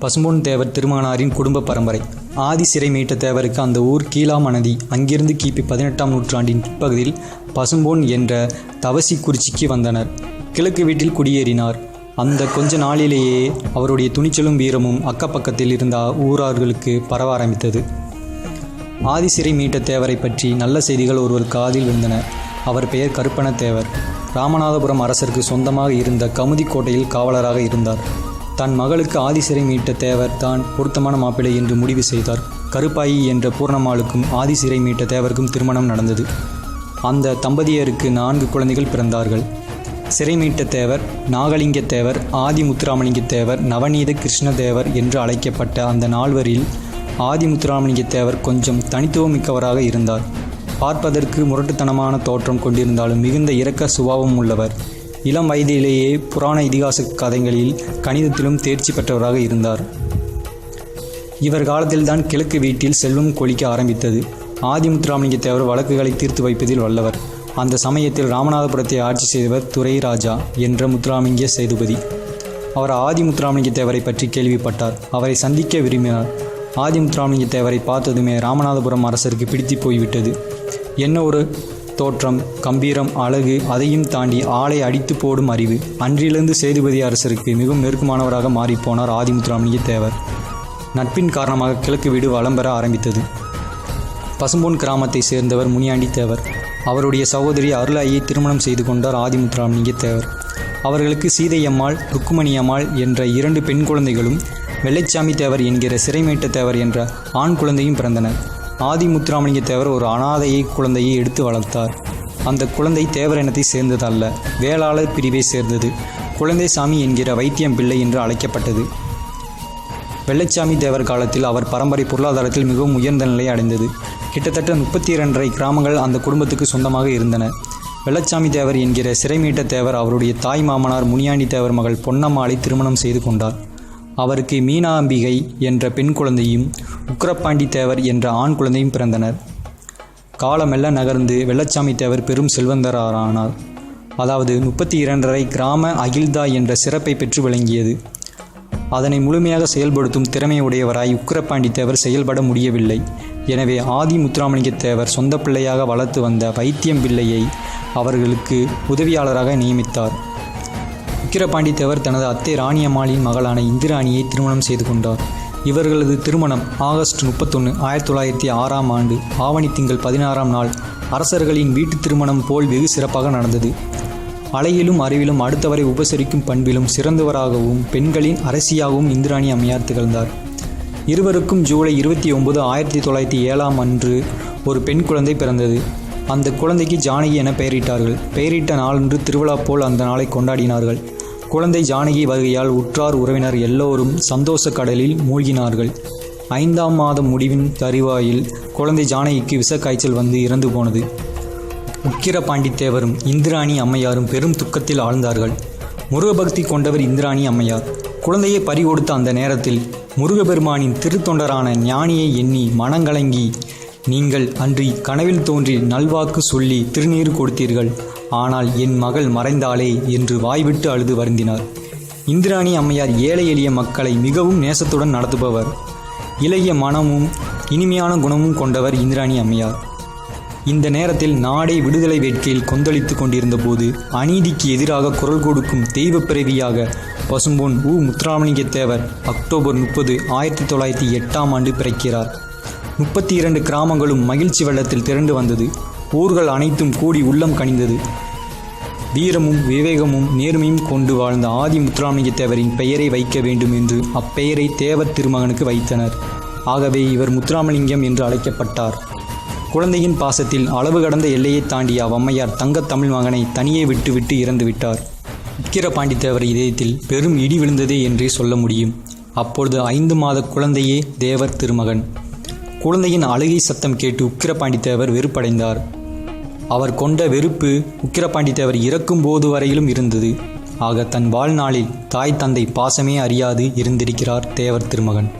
பசும்பொன் தேவர் திருமானாரின் குடும்ப பரம்பரை. ஆதி சிறை மீட்ட தேவருக்கு அந்த ஊர் கீழாமணதி. அங்கிருந்து கிபி பதினெட்டாம் நூற்றாண்டின் பிற்பகுதியில் பசும்பொன் என்ற தவசி குறிச்சிக்கு வந்தனர். கிழக்கு வீட்டில் குடியேறினார். அந்த கொஞ்ச நாளிலேயே அவருடைய துணிச்சலும் வீரமும் அக்கப்பக்கத்தில் இருந்த ஊரார்களுக்கு பரவ ஆரம்பித்தது. ஆதிசிறை மீட்ட தேவரை பற்றி நல்ல செய்திகள் ஒருவர் காதில் விழுந்தன. அவர் பெயர் கருப்பண தேவர். ராமநாதபுரம் அரசருக்கு சொந்தமாக இருந்த கமுதி கோட்டையில் காவலராக இருந்தார். தன் மகளுக்கு ஆதிசிறை மீட்ட தேவர் தான் பொருத்தமான மாப்பிள்ளை என்று முடிவு செய்தார். கருப்பாயி என்ற பூர்ணமாளுக்கும் ஆதிசிறை மீட்ட தேவருக்கும் திருமணம் நடந்தது. அந்த தம்பதியருக்கு நான்கு குழந்தைகள் பிறந்தார்கள். சிறை மீட்ட தேவர் நாகலிங்க தேவர் ஆதி முத்துராமலிங்க தேவர் நவநீத கிருஷ்ண தேவர் என்று அழைக்கப்பட்ட அந்த நால்வரில் ஆதி முத்துராமலிங்க தேவர் கொஞ்சம் தனித்துவமிக்கவராக இருந்தார். பார்ப்பதற்கு முரட்டுத்தனமான தோற்றம் கொண்டிருந்தாலும் மிகுந்த இரக்க சுபாவம் உள்ளவர். இளம் வயதிலேயே புராண இதிகாச கதைகளில் கணிதத்திலும் தேர்ச்சி பெற்றவராக இருந்தார். இவர் காலத்தில்தான் கிழக்கு வீட்டில் செல்வம் கொளிக்க ஆரம்பித்தது. ஆதிமுத்துராமலிங்க தேவர் வழக்குகளை தீர்த்து வைப்பதில் வல்லவர். அந்த சமயத்தில் ராமநாதபுரத்தை ஆட்சி செய்தவர் துரைராஜா என்ற முத்துராமலிங்க சேதுபதி. அவர் ஆதிமுத்துராமலிங்க தேவரை பற்றி கேள்விப்பட்டார். அவரை சந்திக்க விரும்பினார். ஆதிமுத்துராமலிங்க தேவரை பார்த்ததுமே ராமநாதபுரம் அரசருக்கு பிடித்து போய்விட்டது. என்ன ஒரு தோற்றம் கம்பீரம் அழகு அதையும் தாண்டி ஆளை அடித்து போடும் அறிவு. அன்றிலிருந்து சேதுபதி அரசருக்கு மிகவும் நெருக்கமானவராக மாறிப்போனார் ஆதிமுத்துராமலிங்க தேவர். நட்பின் காரணமாக கிழக்கு வீடு வலம் பெற ஆரம்பித்தது. பசும்பொன் கிராமத்தை சேர்ந்தவர் முனியாண்டி தேவர். அவருடைய சகோதரி அருளாயை திருமணம் செய்து கொண்டார் ஆதிமுத்துராமலிங்க தேவர். அவர்களுக்கு சீதையம்மாள் ருக்குமணியம்மாள் என்ற இரண்டு பெண் குழந்தைகளும் வெள்ளைச்சாமி தேவர் என்கிற சிறைமேட்ட தேவர் என்ற ஆண் குழந்தையும் பிறந்தனர். ஆதிமுத்துராமலிங்க தேவர் ஒரு அனாதையை குழந்தையை எடுத்து வளர்த்தார். அந்த குழந்தை தேவர் இனத்தை சேர்ந்ததல்ல வேளாளர் பிரிவை சேர்ந்தது. குழந்தை சாமி என்கிற வைத்தியம் பிள்ளை என்று அழைக்கப்பட்டது. வெள்ளைச்சாமி தேவர் காலத்தில் அவர் பரம்பரை பொருளாதாரத்தில் மிகவும் உயர்ந்த நிலையை அடைந்தது. கிட்டத்தட்ட முப்பத்தி இரண்டரை கிராமங்கள் அந்த குடும்பத்துக்கு சொந்தமாக இருந்தன. வெள்ளச்சாமி தேவர் என்கிற சிறைமீட்ட தேவர் அவருடைய தாய் மாமனார் முனியாண்டி தேவர் மகள் பொன்னம்மாளை திருமணம் செய்து கொண்டார். அவருக்கு மீனாம்பிகை என்ற பெண் குழந்தையும் உக்கரப்பாண்டி தேவர் என்ற ஆண் குழந்தையும் பிறந்தனர். காலமெல்ல நகர்ந்து வெள்ளச்சாமி தேவர் பெரும் செல்வந்தரானார். அதாவது முப்பத்தி இரண்டரை கிராம அகில்தா என்ற சிறப்பை பெற்று விளங்கியது. அதனை முழுமையாக செயல்படுத்தும் திறமையுடையவராய் உக்கரப்பாண்டி தேவர் செயல்பட முடியவில்லை. எனவே ஆதி முத்துராமலிங்க தேவர் சொந்த பிள்ளையாக வளர்த்து வந்த வைத்தியம் பிள்ளையை அவர்களுக்கு உதவியாளராக நியமித்தார். விக்கிரபாண்டித்தேவர் தனது அத்தை ராணியம்மாளின் மகளான இந்திராணியை திருமணம் செய்து கொண்டார். இவர்களது திருமணம் ஆகஸ்ட் முப்பத்தொன்று ஆயிரத்தி தொள்ளாயிரத்தி ஆறாம் ஆண்டு ஆவணி திங்கள் பதினாறாம் நாள். அரசர்களின் வீட்டு திருமணம் போல் வெகு சிறப்பாக நடந்தது. அலையிலும் அறிவிலும் அடுத்தவரை உபசரிக்கும் பண்பிலும் சிறந்தவராகவும் பெண்களின் அரசியாகவும் இந்திராணி அம்மையார் திகழ்ந்தார். இருவருக்கும் ஜூலை இருபத்தி ஒன்பது ஆயிரத்தி தொள்ளாயிரத்தி ஏழாம் அன்று ஒரு பெண் குழந்தை பிறந்தது. அந்த குழந்தைக்கு ஜானகி என பெயரிட்டார்கள். பெயரிட்ட நாளன்று திருவிழா போல் அந்த நாளை கொண்டாடினார்கள். குழந்தை ஜானகி வருகையால் உற்றார் உறவினர் எல்லோரும் சந்தோஷ கடலில் மூழ்கினார்கள். ஐந்தாம் மாதம் முடிவின் தருவாயில் குழந்தை ஜானகிக்கு விஷக்காய்ச்சல் வந்து இறந்து போனது. உக்கிர பாண்டித்தேவரும் இந்திராணி அம்மையாரும் பெரும் துக்கத்தில் ஆழ்ந்தார்கள். முருகபக்தி கொண்டவர் இந்திராணி அம்மையார் குழந்தையை பறி கொடுத்த அந்த நேரத்தில் முருகபெருமானின் திருத்தொண்டரான ஞானியை எண்ணி மனங்கலங்கி நீங்கள் அன்றி கனவில் தோன்றி நல்வாக்கு சொல்லி திருநீர் கொடுத்தீர்கள். ஆனால் என் மகள் மறைந்தாளே என்று வாய்விட்டு அழுது வருந்தினார். இந்திராணி அம்மையார் ஏழை எளிய மக்களை மிகவும் நேசத்துடன் நடத்துபவர். இளைய மனமும் இனிமையான குணமும் கொண்டவர் இந்திராணி அம்மையார். இந்த நேரத்தில் நாடே விடுதலை வேட்கையில் கொந்தளித்து கொண்டிருந்த போது அநீதிக்கு எதிராக குரல் கொடுக்கும் தெய்வ பிறவியாக பசும்பொன் உ. முத்துராமலிங்க தேவர் அக்டோபர் முப்பது ஆயிரத்தி தொள்ளாயிரத்தி எட்டாம் ஆண்டு பிறக்கிறார். முப்பத்தி இரண்டு கிராமங்களும் மகிழ்ச்சி வெள்ளத்தில் திரண்டு வந்தது. ஊர்கள் அனைத்தும் கூடி உள்ளம் கனிந்தது. வீரமும் விவேகமும் நேர்மையும் கொண்டு வாழ்ந்த ஆதி முத்துராமலிங்க தேவரின் பெயரை வைக்க வேண்டும் என்று அப்பெயரை தேவர் திருமகனுக்கு வைத்தனர். ஆகவே இவர் முத்துராமலிங்கம் என்று அழைக்கப்பட்டார். குழந்தையின் பாசத்தில் அளவு கடந்த எல்லையை தாண்டிய அவ்வம்மையார் தங்கத் தமிழ் மகனை தனியே விட்டுவிட்டு இறந்துவிட்டார் உக்கிரபாண்டித்தேவர் உக்கிர பாண்டித்தேவர் இதயத்தில் பெரும் இடி விழுந்ததே என்றே சொல்ல முடியும். அப்பொழுது ஐந்து மாத குழந்தையே தேவர் திருமகன். குழந்தையின் அழுகை சத்தம் கேட்டு உக்கிரபாண்டித்தேவர் வெறுப்படைந்தார். அவர் கொண்ட வெறுப்பு உக்கிரபாண்டித்தேவர் இறக்கும் போது வரையிலும் இருந்தது. ஆக தன் வாழ்நாளில் தாய் தந்தை பாசமே அறியாது இருந்திருக்கிறார் தேவர் திருமகன்.